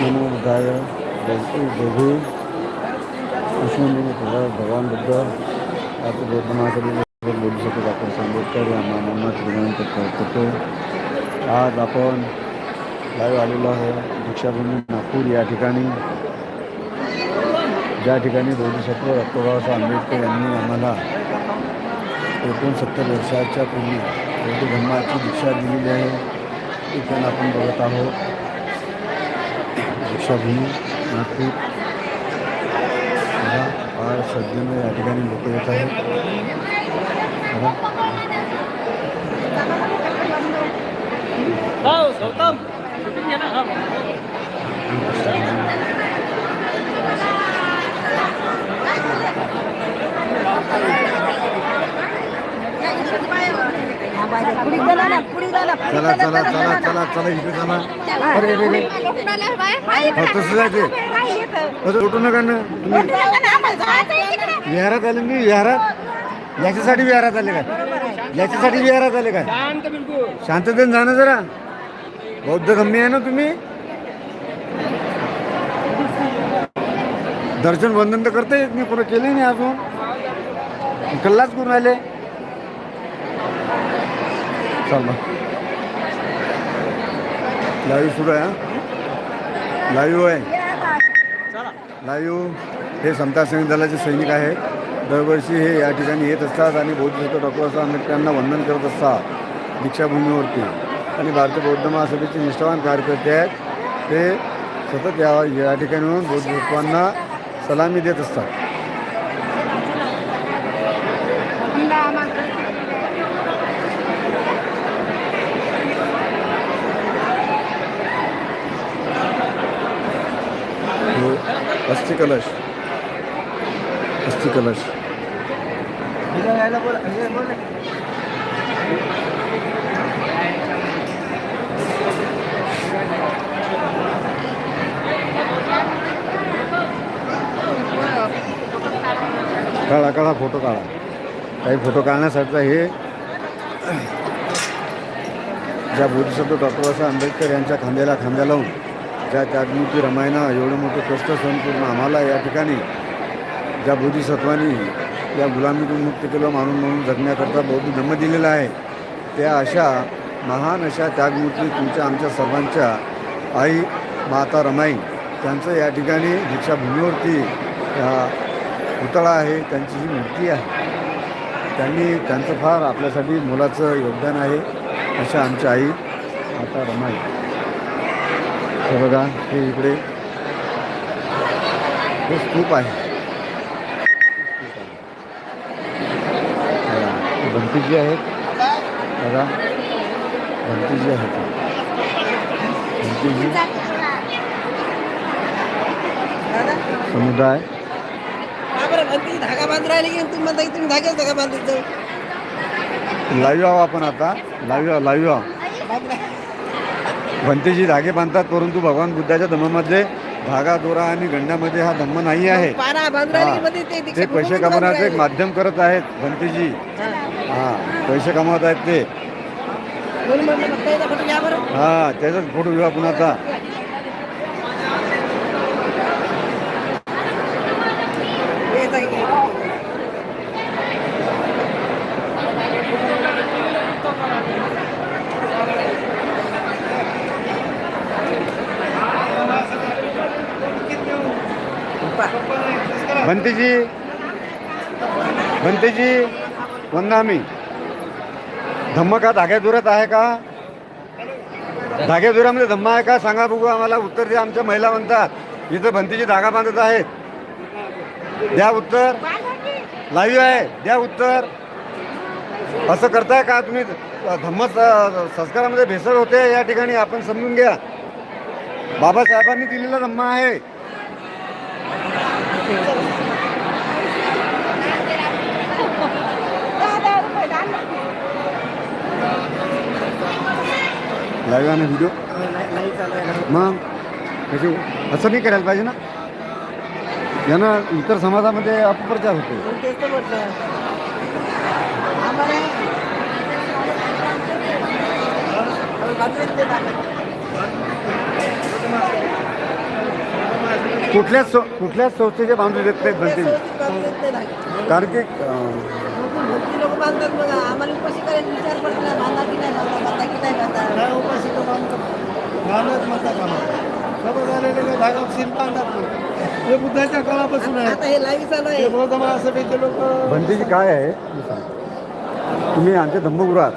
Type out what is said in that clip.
नमो बुद्धाय तुझा भगवान बुद्ध महासभेवर बोलू शकतो डॉक्टर आंबेडकर यांना मन्नात विनंती करतो आज आपण लाईव्ह आलेलो आहे दीक्षाभूमी नागपूर या ठिकाणी ज्या ठिकाणी बोधिसत्व डॉक्टर आंबेडकर यांनी आम्हाला एकोणसत्तर वर्षाच्या पूर्वी बौद्ध धर्माची दीक्षा दिलेली आहे ती पण आपण बघत आहोत दीक्षाभूमी नागपूर. बघा फार श्रद्धेने या ठिकाणी लोक येत आहेत. बघा हो गौतम शूटिंग घे ना हा पुढे चला चला चला चला चला इकडे चला. अरे रे रे हो, तसं आहे ते तसं उठू नका ना. तुम्ही विहारात आले मी विहारात? याच्यासाठी विहारात आले काय? याच्यासाठी विहारात आले काय? शांततेने जाणं जरा. बौद्ध गम्य आहे ना तुम्ही? दर्शन बंधन तर करता येत नाही पुरं केले नाही अजून. कल्लाच करून आले चल मग लाईव्ह सुरू आहे हा लाईव्ह आहे लाईव्ह हे समता सैनिक दलाचे सैनिक आहेत. दरवर्षी हे या ठिकाणी येत असतात आणि बौद्ध डॉक्टर बाबासाहेब आंबेडकरांना वंदन करत असतात. दीक्षाभूमीवरती. आणि भारतीय बौद्ध महासभेचे निष्ठावान कार्यकर्ते आहेत. ते सतत या या ठिकाणी बौद्ध तत्वांना सलामी देत असतात. अस्थि कलश. अस्थि कलश. काढा काढा फोटो काढा. काही फोटो काढण्यासाठी हे ज्या बोधिसत्व डॉक्टर बाबासाहेब आंबेडकर यांच्या खांद्याला खांद्या लावून ज्या त्यागमूर्ती रमायना एवढं मोठं कष्ट सहन करून आम्हाला या ठिकाणी ज्या बोधिसत्वानी या गुलामीतून मुक्त केलं मानून म्हणून जगण्याकरता बौद्ध धम्म दिलेला आहे त्या अशा महान अशा त्यागमूर्ती तुमच्या आमच्या सर्वांच्या आई माता रमाई त्यांचं या ठिकाणी दीक्षाभूमीवरती पुतळा आहे त्यांची जी मूर्ती आहे त्यांनी त्यांचं फार आपल्यासाठी मुलाचं योगदान आहे अशा आमच्या आई माता रमाई. हे बघा हे इकडे. हे स्तूप आहे. बघा, हे भंतीजी आहेत. बघा भंतीजी आहेत. भंतीजी समुदाय. धागा बांधून राहिले की तुम्ही म्हणता की तुम्ही धाग्याच धागा बांधत जाऊ लाईव्ह आहो आपण आता. लाईव्ह आहो लाईव्ह भंतेजी धागे बांधतात परंतु भगवान बुद्धाच्या धम्मामध्ये धागा दोरा आणि गंड्यामध्ये हा धम्म नाही आहे. ते हा. ते पैसे कमवण्याचं एक माध्यम करत आहेत भंतेजी हा. पैसे कमवत आहेत ते. हा त्याचाच फोटो घेऊ आपण आता. भंतीजी. भंतीजी वंदामी. धम्म का धाग्याधुरात आहे का? धाग्या दुरामध्ये धम्म आहे का? सांगा बघू आम्हाला. उत्तर द्या. आमच्या महिला म्हणतात इथं भंतीची धागा बांधत आहेत. द्या उत्तर. लाईव्ह आहे. द्या उत्तर. असं करताय का तुम्ही? धम्म संस्कारामध्ये भेसळ होते या ठिकाणी. आपण समजून घ्या. बाबासाहेबांनी दिलेला धम्म आहे. लाईव्ह आहे ना व्हिडिओ मग त्याचे असं नाही करायला पाहिजे ना? यानं इतर समाजामध्ये अपप्रचार होतो. कुठल्याच कुठल्याच संस्थेचे बांधू देत नाहीत कुठल्या कारण की अं, भक्ती लोक बांधतात मग आम्हाला उपाशी करायला विचार नाही. बांधा की नाही बांधा बांधा की नाही बांधा. काय उपाशी तो बांधतात बांधत म्हणता कामा सगळं झालेले काय धागा सीन बांधतात नाही. हे बुद्धाच्या काळापासून आहे. आता हे लाईव्ह चालू हे आहे बौद्ध महासभेचे लोक बंदीची काय आहे. तुम्ही आमच्या धम्मगृहात